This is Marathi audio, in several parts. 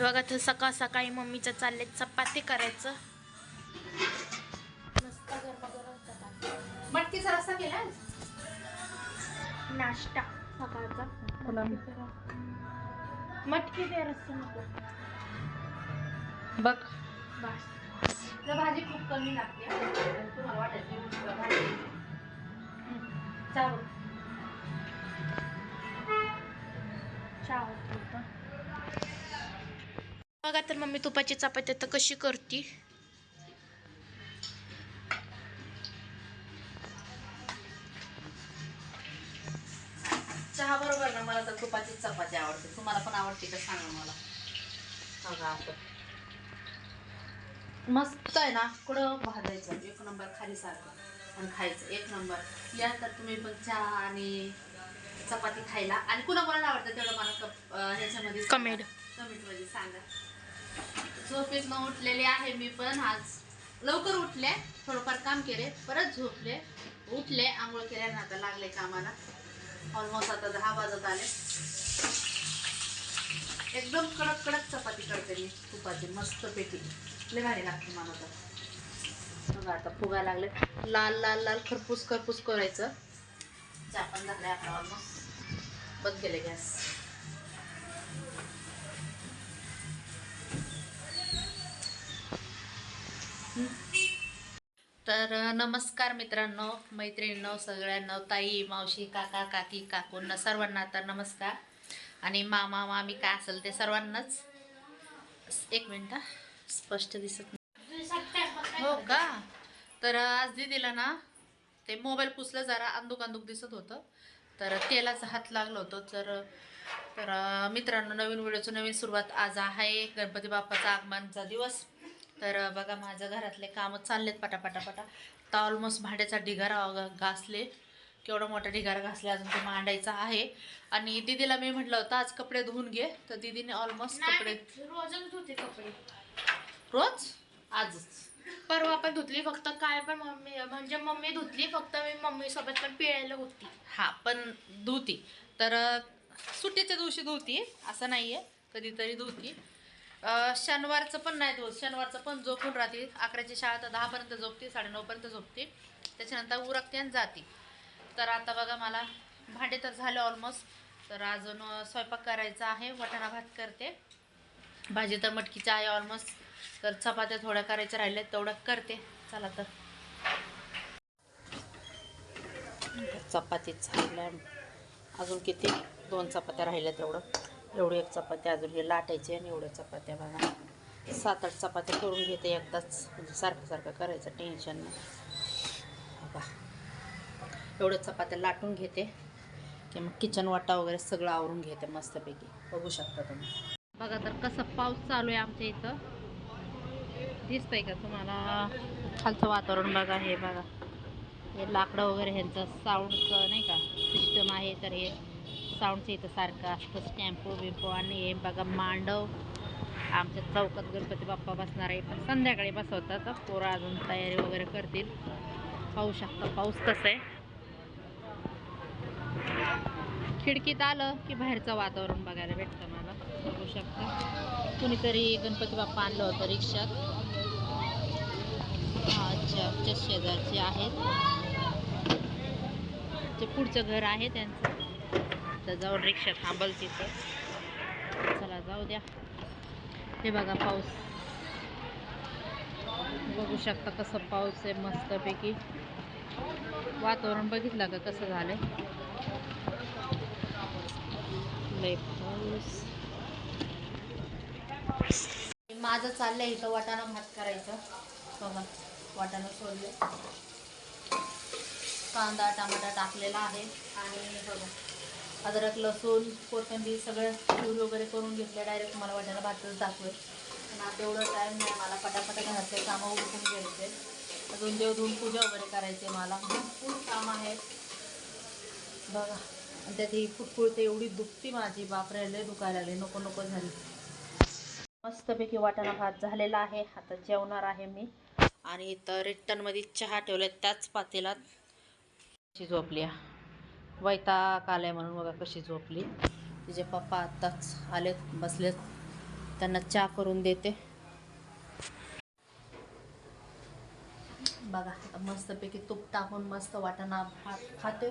बघा तर सकाळ सकाळी मम्मीचं चालले चपाती करायचं. मस्त गरमागरम चपाती. मटकीचा रस्ता केला? नाश्ता. सकाळचा. मटकी दे रस्सा नको बघ. बस. भाजी खूप कमी लागते. तुम्हाला वाटायची. भाजी. चावल बघा तर मम्मी तुपाची चपाती आता कशी करती. चहा बरोबर ना मला तर तुपाची चपाती आवडते. तुम्हाला पण आवडते का सांगा मला. बघा मस्त आहे ना कुठं भाजायचं? एक नंबर खाली सारखं आणि खायचं. एक नंबर. या तर तुम्ही पण चहा आणि चपाती खायला. आणि कुणा कोणाला आवडतं तेवढं मला कप ह्याच्यामध्ये सांगा. Comment. Comment मध्ये सांगा. झोपेत न उठलेले आहे मी पण. आज लवकर उठले थोडंफार काम केले परत झोपले. उठले आंघोळ केल्याना आता लागले कामाला. ऑलमोस्ट आता दहा वाजत आले. एकदम कडक कडक चपाती करते मी तुपाची मस्त पेटी लय भारी लागते मला तर. बघा आता फुगा लागले. लाल लाल लाल खरपूस खरपूस करायचं. चापण पण आता ऑलमोस्ट बंद केले गॅस. तर नमस्कार मित्रांनो मैत्रिणींनो सगळ्यांना ताई मावशी काका काकी काकूंना सर्वांना तर नमस्कार. आणि मामा मामी काय असेल ते सर्वांनाच. एक मिनिट स्पष्ट दिसत नाही. हो का? तर आज दिदीला ना ते मोबाईल पुसलं जरा अंदुक अंदुक दिसत होतं. तर तेलाचा हात लागलं होतं. तर तर मित्रांनो नवीन व्हिडिओचं नवीन सुरुवात आज आहे. गणपती बाप्पाचा आगमनचा दिवस. तर बघा माझ्या घरातले कामं चाललेत पटापटापटा तर ऑलमोस्ट भांड्याचा ढिगारा घासले. केवढा मोठा ढिगारा घासले अजून ते मांडायचा आहे. आणि दीदीला मी म्हटलं होतं आज कपडे धुवून घे. तर दीदीने ऑलमोस्ट कपडे रोजच धुते कपडे. रोज? आजच. परवा पण धुतली फक्त. काय पण मम्मी म्हणजे मम्मी धुतली फक्त मी मम्मी सोबत पण पिळायला होती. हा पण धुती. तर सुट्टीच्या दिवशी धुती. असं नाही आहे कधीतरी धुती. शनिवारचं पण नाही दिवस शनिवारचं पण झोपून राहते. अकराची शाळा तर दहापर्यंत झोपते साडेनऊपर्यंत झोपते. त्याच्यानंतर उरकते आणि जाते. तर आता बघा मला भांडे तर झाले ऑलमोस्ट तर अजून स्वयंपाक करायचा आहे वटाणा भात करते. भाजी तर मटकीची आहे ऑलमोस्ट तर चपात्या थोड्या करायच्या राहिल्या तेवढ्या करते. चला तर. चपाती झाल्या अजून किती? दोन चपात्या राहिल्या तेवढं. एवढी एक चपात्या अजून हे लाटायची आणि एवढ्या चपात्या बघा. सात आठ चपात्या करून घेते एकदाच. म्हणजे सारखं सारखं करायचं टेन्शन नाही. बघा. एवढ्या चपात्या लाटून घेते. की मग किचन वाटा वगैरे सगळं आवरून घेते मस्तपैकी. बघू शकता तुम्ही. बघा तर कसं पाऊस चालू आहे आमच्या इथं. दिसतंय का तुम्हाला? खालचं वातावरण बघा हे बघा. हे लाकडं वगैरे ह्यांचं साऊंडचं नाही का? सिस्टम आहे तर हे. साऊंडचं इथं सारखं असतं. स्टॅम्पो बिम्पो आणि हे बघा मांडव. आमच्या चौकात गणपती बाप्पा बसणार आहे. पण संध्याकाळी बसवतात. पोरं अजून तयारी वगैरे करतील. पाहू शकता पाऊस कसं आहे. खिडकीत आलं की बाहेरचं वातावरण बघायला भेटतं मला. बघू शकता. कुणीतरी गणपती बाप्पा आणलं होतं रिक्षात. अच्छा आमच्या शेजारचे आहेत. ते पुढचं घर आहे त्यांचं. तर जाऊन रिक्षा थांबल तिथं. चला जाऊ द्या. हे बघा पाऊस. बघू शकता कसं पाऊस आहे मस्तपैकी. वातावरण बघितलं का कसं झालं लय पाऊस. माझं चाललंय इथं वाटाणा भात करायचं. बघा वाटाणा सोडले कांदा टमाटा टाकलेला आहे. आणि बघा. अद्रक लसूण कोथिंबीर सगळं प्युरी वगैरे करून घेतलं. डायरेक्ट मला वाटायला भातच दाखवेल पण आता एवढं टाईम नाही. मला पटापटा घरातले कामं उठून घ्यायचे. अजून देवधून पूजा वगैरे करायचे मला. भरपूर काम आहे. बघा. आणि त्यात ही फुटफुळते एवढी दुखती माझी. बापरायला दुखायला लागली. नको नको झाली. मस्तपैकी वाटाणा भात झालेला आहे. आता जेवणार आहे मी. आणि इथं रिटर्नमध्ये चहा ठेवले त्याच पातेलात कशी झोपली वैताक आलाय म्हणून बघा कशी झोपली. तिचे पप्पा आत्ताच आलेत बसलेत. त्यांना चहा करून देते. बघा आता मस्तपैकी तूप टाकून मस्त वाटाणा भात खाते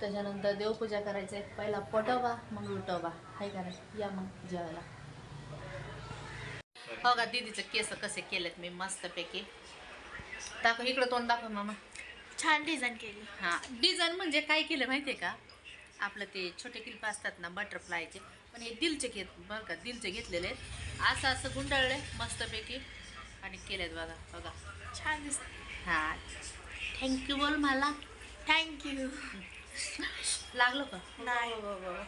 त्याच्यानंतर देवपूजा करायचे. पहिला पटवा मग लुटवा हाय का नाही? या मग जेवायला. हो का दीदीचे केस कसे केलेत मी मस्तपैकी. दाखव इकडं तोंड दाखव मामा. छान डिझाईन केली. हां डिझाईन म्हणजे काय केलं माहिती आहे का? आपलं ते छोटे क्लिप असतात ना बटरफ्लायचे पण हे दिलचे घेत बरं का दिलचे घेतलेले आहेत. असं असं गुंडाळले मस्तपैकी आणि केलेत बघा बघा. छान दिसते हां. थँक्यू बोल मला. थँक्यू लागलो का? नाही. हो, हो, हो.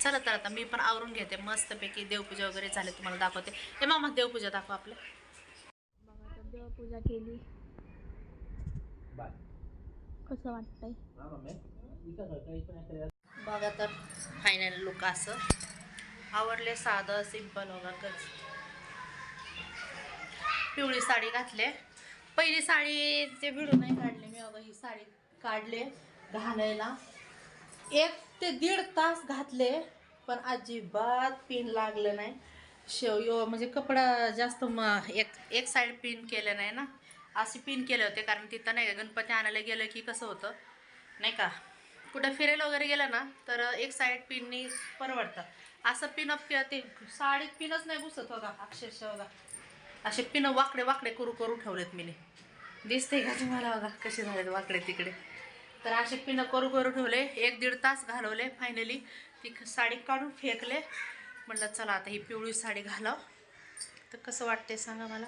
चला तर आता मी पण आवरून घेते. मस्तपैकी देवपूजा वगैरे झाले तुम्हाला दाखवते. हे मामा देवपूजा दाखव आपल्या देवपूजा केली. कसं वाटतंय? बघा तर फायनल लुक असं. आवडले साधं सिंपल वगैरे पिवळी साडी घातले. पहिली साडीचे व्हिडिओ नाही काढले मी अगं ही साडी काढले घालायला. एक ते दीड तास घातले पण अजिबात पिन लागलं नाही. शेव यो म्हणजे कपडा जास्त म एक एक साईड पिन केलं नाही ना. असे पिन केले होते कारण तिथं नाही का गणपती आणायला गेलं की कसं होतं नाही का? कुठं फिरेल वगैरे गेलं ना तर एक साईड पिननी परवडतं. असं पिनअप ते साडीत पिनच नाही घुसत हो अक्षरशः बघा. असे पिन वाकडे वाकडे करू करू ठेवलेत मीने. दिसते का तुम्हाला बघा कसे झालेत वाकडे तिकडे? तर असे पिनं करू करू ठेवले एक दीड तास घालवले फायनली ती साडी काढून फेकले. म्हटलं चला आता ही पिवळी साडी घालाव. तर कसं वाटते सांगा मला?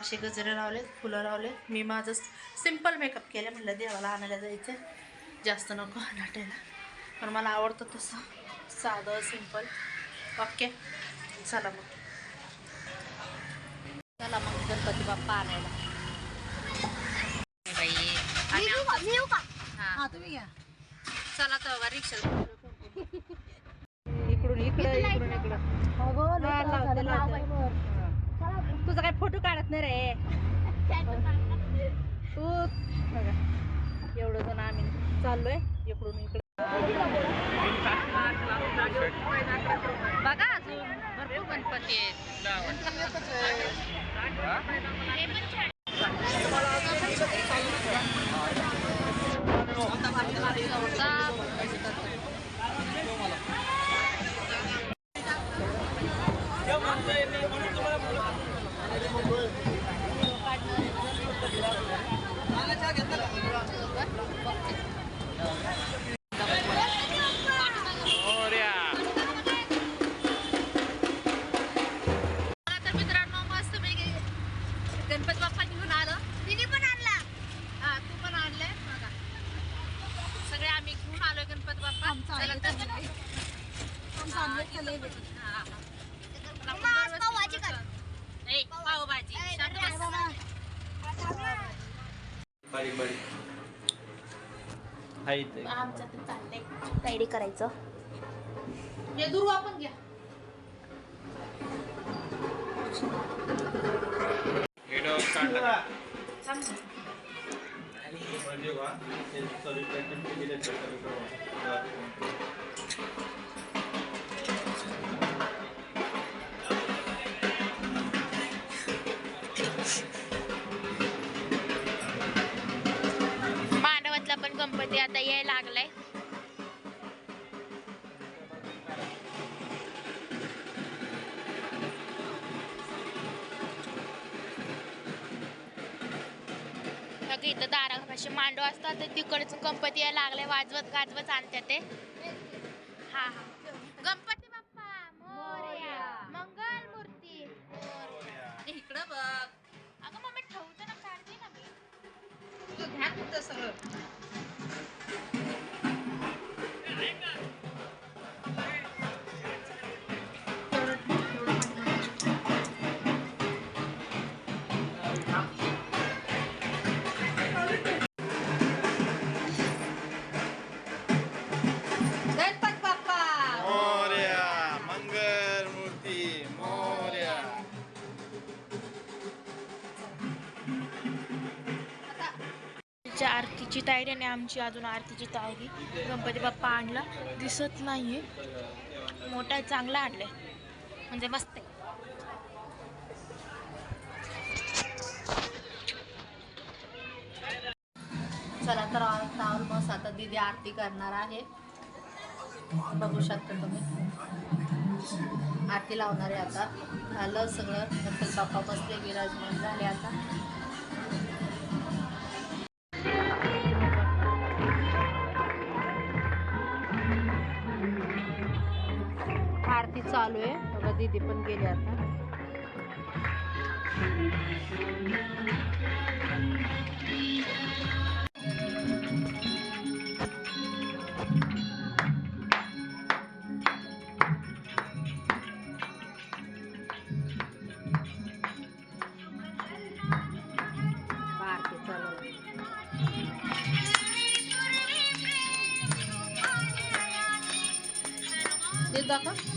असे गजरे लावले फुलं लावले मी माझं सिंपल मेकअप केलं म्हटलं देवाला आणायला जायचं जास्त नको नाटायला पण मला आवडतं तसं. साधं सिंपल ओके. चला मग. चला मग गणपती बाप्पा आणायला. बाई. हा. तुम्ही घ्या. चला तर रिक्षा इकडून इकडं इकडून इकडं. हा. तुझा काय फोटो काढत नाही रे. तू बघा एवढं जण आम्ही चाललोय इकडून इकडे. बघा अजून भरपूर गणपती आहेत. करायचं हे दुर्वा पण घ्या हेडो काढला थांब. म्हणजे आता यायला लागलाय. इथं दारापाशी मांडव असतात तर तिकडचं गणपती यायला लागले वाजवत गाजवत आणतात ते. हा हा. गणपती बाप्पा मोरया मंगल मूर्ती. ए, इकडं बघ. अगं मम्मी ठेवतो ना काढते ना मी. घ्या कुठं सगळं. आरतीची तयारी आणि आमची अजून आरतीची तयारी. गणपती बाप्पा आणला. दिसत नाही मोठा चांगला आणला म्हणजे मस्त आहे. चला तर ऑलमोस्ट आता दिदी आरती करणार आहे. बघू शकता तुम्ही. आरती लावणार आहे आता. झालं सगळं. गणपती बाप्पा बसले विराजमान झाले आता. आरती चालू आहे. बघा दीदी पण गेली आता. आरती चालू आहे. दे दाखव.